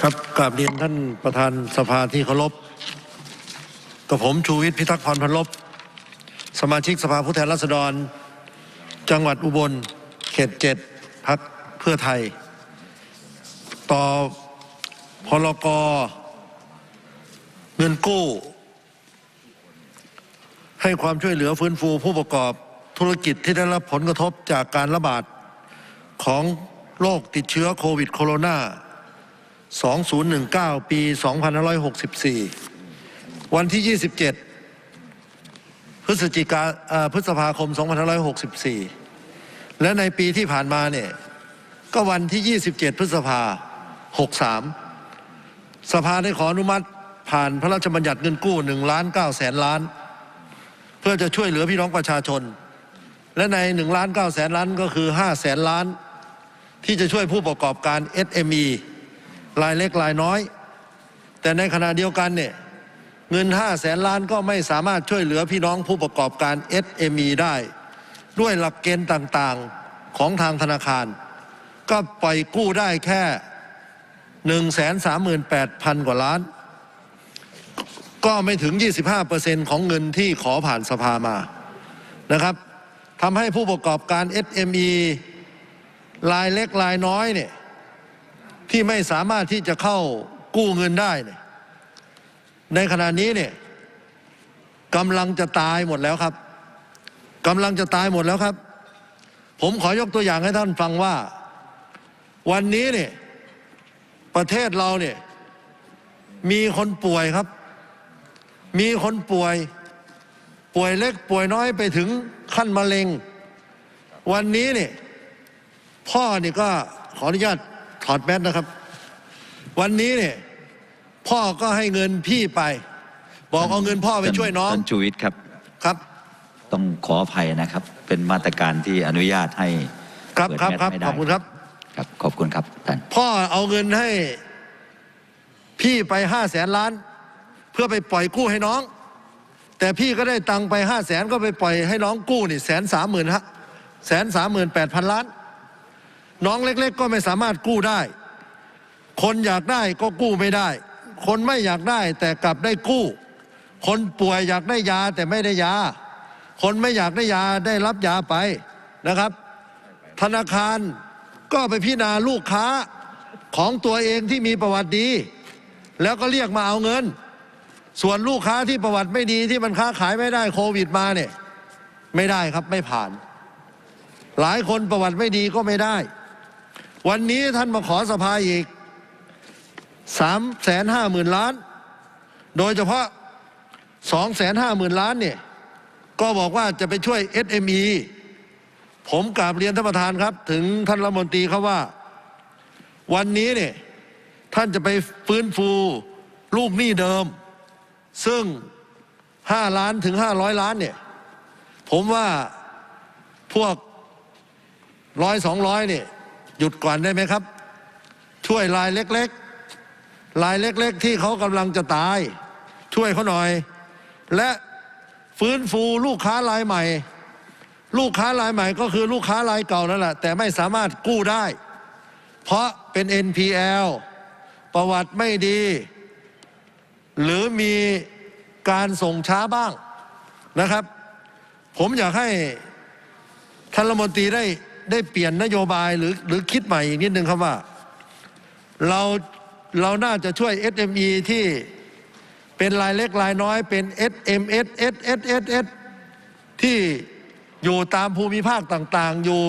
ครับกราบเรียนท่านประธานสภาที่เคารพกับผมชูวิทย์พิทักษ์พรพันลบ สมาชิกสภาผู้แทนราษฎร จังหวัดอุบล เขตเจ็ดพักเพื่อไทย ต่อพลกเงินกู้ ให้ความช่วยเหลือฟื้นฟูผู้ประกอบธุรกิจที่ได้รับผลกระทบจากการระบาดของโรคติดเชื้อโควิดโคโรนา 2019 ปี 2564 วันที่ 27 พฤศจิกาเอ่อพฤษภาคม 2564 และในปีที่ผ่านมาเนี่ยก็วันที่ 27 พฤษภา 63 สภาได้ขออนุมัติผ่านพระราชบัญญัติเงินกู้1ล้าน9แสนล้าน เพื่อจะช่วยเหลือพี่น้องประชาชน และใน1ล้าน9แสนล้านก็คือ5แสนล้าน ที่จะช่วยผู้ประกอบการ SME รายเล็กรายน้อย แต่ในขณะเดียวกันเนี่ยเงิน5แสนล้านก็ไม่สามารถช่วยเหลือพี่น้องผู้ประกอบการ SME ได้ ด้วยหลักเกณฑ์ต่างๆของทางธนาคาร ก็ปล่อยกู้ได้แค่ 138,000 กว่าล้าน ก็ไม่ถึง 25%ของเงินที่ขอผ่านสภามานะครับทำให้ผู้ประกอบการ SME รายเล็กรายน้อยเนี่ย ที่ไม่สามารถที่จะเข้ากู้เงินได้เนี่ยในขณะนี้เนี่ยกำลังจะตายหมดแล้วครับกำลังจะตายหมดแล้วครับ ผมขอยกตัวอย่างให้ท่านฟังว่า วันนี้เนี่ยประเทศเราเนี่ยมีคนป่วยครับ มีคนป่วย ป่วยเล็กป่วยน้อยไปถึงขั้นมะเร็ง วันนี้เนี่ยพ่อนี่ก็ขออนุญาต ถอดแมสนะครับ วันนี้เนี่ยพ่อก็ให้เงินพี่ไป บอกเอาเงินพ่อไปช่วยน้องท่านชูวิทย์ครับครับ ต้องขออภัยนะครับ เป็นมาตรการที่อนุญาตให้ครับเปิดครับแมสครับไม่ได้ขอบคุณครับ ครับขอบคุณครับท่านพ่อเอาเงินให้พี่ไปห้าแสนล้าน เพื่อไปปล่อยกู้ให้น้อง แต่พี่ก็ได้ตังค์ไปห้าแสนก็ไปปล่อยให้น้องกู้นี่แสนสามหมื่นฮะแสนสามหมื่นแปดพันล้าน น้องเล็กๆ ก็ไม่สามารถกู้ได้ คนอยากได้ก็กู้ไม่ได้ คนไม่อยากได้แต่กลับได้กู้ คนป่วยอยากได้ยาแต่ไม่ได้ยา คนไม่อยากได้ยาได้รับยาไปนะครับ ธนาคารก็ไปพิจารณาลูกค้าของตัวเองที่มีประวัติดี แล้วก็เรียกมาเอาเงิน ส่วนลูกค้าที่ประวัติไม่ดีที่มันค้าขายไม่ได้โควิดมาเนี่ยไม่ได้ครับไม่ผ่าน หลายคนประวัติไม่ดีก็ไม่ได้ วันนี้ท่านมาขอสภาอีกสามแสนห้าหมื่นล้าน โดยเฉพาะสองแสนห้าหมื่นล้านเนี่ยก็บอกว่าจะไปช่วย SME ผมกราบเรียนท่านประธานครับ ถึงท่านรัฐมนตรีเขาว่า วันนี้เนี่ยท่านจะไปฟื้นฟูลูกหนี้เดิม ซึ่งห้าล้านถึงห้าร้อยล้านเนี่ยผมว่าพวกร้อยสองร้อยเนี่ย หยุดก่อนได้ไหมครับ ช่วยรายเล็กๆรายเล็ก ๆ ที่เขากำลังจะตาย ช่วยเขาหน่อย และฟื้นฟูลูกค้ารายใหม่ ลูกค้ารายใหม่ก็คือลูกค้ารายเก่านั่นแหละแต่ไม่สามารถกู้ได้ เพราะเป็น NPL ประวัติไม่ดี หรือมีการส่งช้าบ้างนะครับ ผมอยากให้ท่านรัฐมนตรีได้ ได้เปลี่ยนนโยบายหรือหรือคิดใหม่อีกนิดนึงครับว่า เราเราน่าจะช่วย SME ที่เป็นรายเล็กรายน้อยเป็น SMS SSSS ที่อยู่ตามภูมิภาคต่าง ๆ อยู่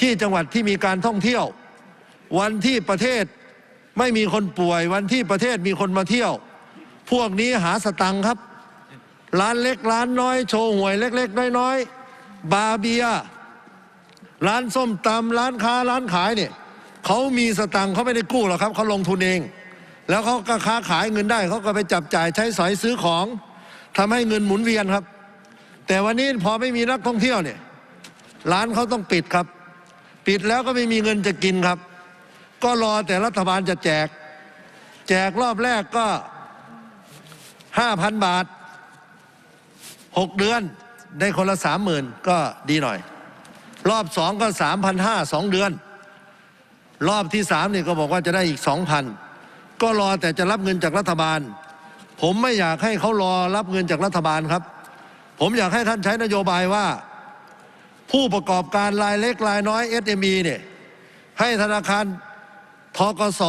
ที่จังหวัดที่มีการท่องเที่ยว วันที่ประเทศไม่มีคนป่วย วันที่ประเทศมีคนมาเที่ยว พวกนี้หาสตังค์ครับ ร้านเล็กร้านน้อย โชว์หวยเล็ก ๆ น้อย ๆ บาร์เบีย ร้านส้มตำร้านค้าร้านขายเนี่ยเขามีสตังค์เขาไม่ได้กู้หรอกครับเขาลงทุนเอง แล้วเขาก็ค้าขายเงินได้เขาก็ไปจับจ่ายใช้สอยซื้อของทำให้เงินหมุนเวียนครับ แต่วันนี้พอไม่มีนักท่องเที่ยวเนี่ยร้านเขาต้องปิดครับ ปิดแล้วก็ไม่มีเงินจะกินครับ ก็รอแต่รัฐบาลจะแจก แจกรอบแรกก็ห้าพันบาทหกเดือนได้คนละสามหมื่นก็ดีหน่อย รอบสองก็สามพันห้าสองเดือน รอบที่สามนี่ก็บอกว่าจะได้อีกสองพันก็รอแต่จะรับเงินจากรัฐบาล ผมไม่อยากให้เขารอรับเงินจากรัฐบาลครับ ผมอยากให้ท่านใช้นโยบายว่า ผู้ประกอบการรายเล็กรายน้อย SME เนี่ยให้ธนาคารทกส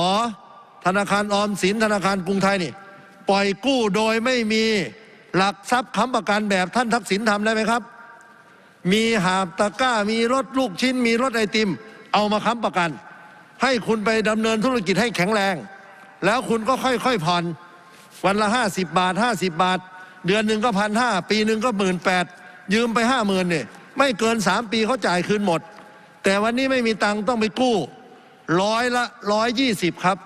ธนาคารออมสินธนาคารกรุงไทยนี่ปล่อยกู้โดยไม่มีหลักทรัพย์ค้ำประกันแบบท่านทักษิณทำได้ไหมครับ มีหาบตะก้า มีรถลูกชิ้น มีรถไอติม เอามาค้ำประกัน ให้คุณไปดำเนินธุรกิจให้แข็งแรง แล้วคุณก็ค่อยๆผ่อนวันละห้าสิบบาทห้าสิบบาท เดือนหนึ่งก็พันห้าปีหนึ่งก็หมื่นแปดยืมไปห้าหมื่นเนี่ยไม่เกินสามปีเขาจ่ายคืนหมด แต่วันนี้ไม่มีตังค์ต้องไปกู้ร้อยละร้อยยี่สิบครับ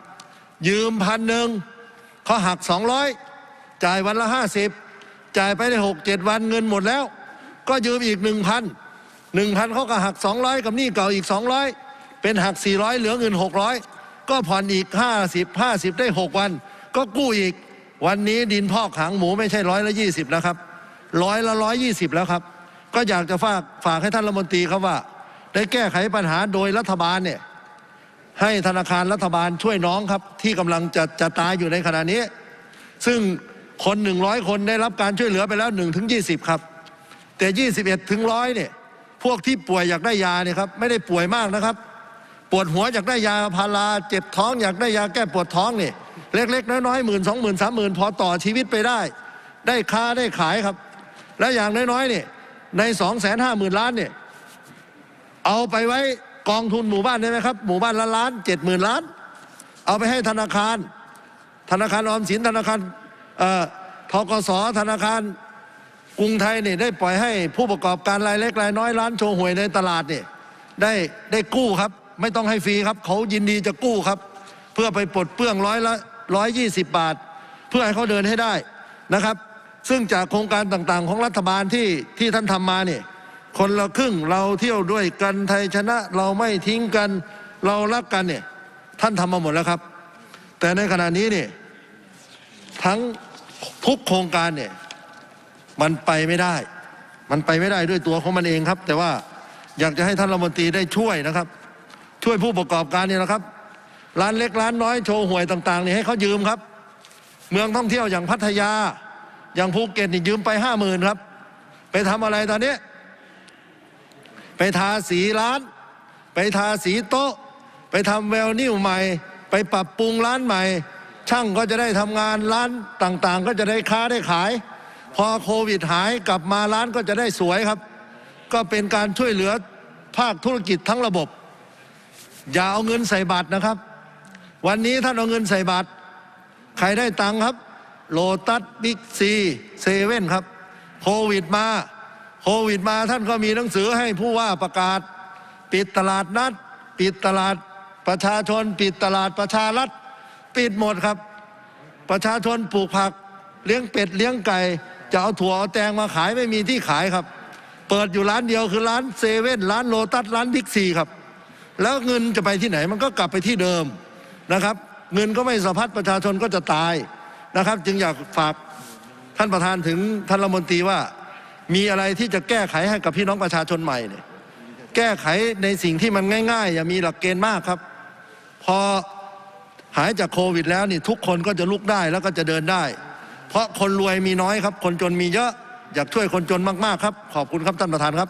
ยืมพันหนึ่งเขาหักสองร้อยจ่ายวันละห้าสิบจ่ายไปได้หกเจ็ดวันเงินหมดแล้ว ก็ยืมอีกหนึ่งพันหนึ่งพันเขาก็หักสองร้อยกับหนี้เก่าอีกสองร้อยเป็นหักสี่ร้อยเหลือเงินหกร้อยก็ผ่อนอีกห้าสิบห้าสิบได้หกวัน ก็กู้อีกวันนี้ดินพอกหางหมูไม่ใช่ร้อยละยี่สิบนะครับร้อยละร้อยยี่สิบแล้วครับ ก็อยากจะฝากฝากให้ท่านรัฐมนตรีครับว่า ได้แก้ไขปัญหาโดยรัฐบาลเนี่ยให้ธนาคารรัฐบาลช่วยน้องครับ ที่กำลังจะจะตายอยู่ในขณะนี้ ซึ่งคนหนึ่งร้อยคนได้รับการช่วยเหลือไปแล้วหนึ่งถึงยี่สิบครับ แต่ยี่สิบเอ็ดถึงร้อยเนี่ยพวกที่ป่วยอยากได้ยาเนี่ยครับไม่ได้ป่วยมากนะครับ ปวดหัวอยากได้ยาพาราเจ็บท้องอยากได้ยาแก้ปวดท้องเนี่ยเล็ก ๆ น้อยๆหมื่นสองหมื่นสามหมื่นพอต่อชีวิตไปได้ ได้ค้าได้ขายครับ และอย่างน้อยๆเนี่ยในสองแสนห้าหมื่นล้านเนี่ยเอาไปไว้กองทุนหมู่บ้านได้ไหมครับ หมู่บ้านละล้านเจ็ดหมื่นล้าน เอาไปให้ธนาคาร ธนาคารออมสินธนาคารเอ่อทกสธนาคาร กรุงไทยเนี่ยได้ปล่อยให้ผู้ประกอบการรายเล็กรายน้อยร้านโชว์หวยในตลาดเนี่ยได้ได้กู้ครับ ไม่ต้องให้ฟรีครับ เขายินดีจะกู้ครับ เพื่อไปปลดเปลื้องร้อยละร้อยยี่สิบบาท เพื่อให้เขาเดินให้ได้นะครับ ซึ่งจากโครงการต่างๆ ของรัฐบาลที่ที่ท่านทำมาเนี่ยคนละครึ่งเราเที่ยวด้วยกันไทยชนะเราไม่ทิ้งกันเรารักกันเนี่ยท่านทำมาหมดแล้วครับ แต่ในขณะนี้เนี่ยทั้งทุกโครงการเนี่ย มันไปไม่ได้ มันไปไม่ได้ด้วยตัวของมันเองครับ แต่ว่าอยากจะให้ท่านรัฐมนตรีได้ช่วยนะครับ ช่วยผู้ประกอบการเนี่ยนะครับ ร้านเล็กร้านน้อยโชว์หวยต่างๆนี่ให้เขายืมครับ เมืองท่องเที่ยวอย่างพัทยา อย่างภูเก็ตนี่ยืมไปห้าหมื่นครับ ไปทำอะไรตอนนี้ ไปทาสีร้าน ไปทาสีโต๊ะ ไปทำแววนิ่วใหม่ ไปปรับปรุงร้านใหม่ ช่างก็จะได้ทำงานร้านต่างๆ ก็จะได้ค้าได้ขาย พอโควิดหายกลับมาร้านก็จะได้สวยครับ ก็เป็นการช่วยเหลือภาคธุรกิจทั้งระบบ อย่าเอาเงินใส่บัตรนะครับ วันนี้ท่านเอาเงินใส่บัตรใครได้ตังค์ครับ โลตัสบิ๊กซีเซเว่นครับ โควิดมาโควิดมาท่านก็มีหนังสือให้ผู้ว่าประกาศ ปิดตลาดนัด ปิดตลาดประชาชน ปิดตลาดประชารัฐ ปิดหมดครับ ประชาชนปลูกผัก เลี้ยงเป็ดเลี้ยงไก่ จะเอาถั่วเอาแตงมาขายไม่มีที่ขายครับ เปิดอยู่ร้านเดียวคือร้านเซเว่นร้านโลตัสร้านบิ๊กซีครับ แล้วเงินจะไปที่ไหนมันก็กลับไปที่เดิมนะครับ เงินก็ไม่สะพัดประชาชนก็จะตายนะครับ จึงอยากฝากท่านประธานถึงท่านรัฐมนตรีว่า มีอะไรที่จะแก้ไขให้กับพี่น้องประชาชนใหม่เนี่ยแก้ไขในสิ่งที่มันง่าย ๆ อย่ามีหลักเกณฑ์มากครับ พอหายจากโควิดแล้วนี่ทุกคนก็จะลุกได้แล้วก็จะเดินได้ เพราะคนรวยมีน้อยครับ คนจนมีเยอะอยากช่วยคนจนมากๆครับ ขอบคุณครับท่านประธานครับ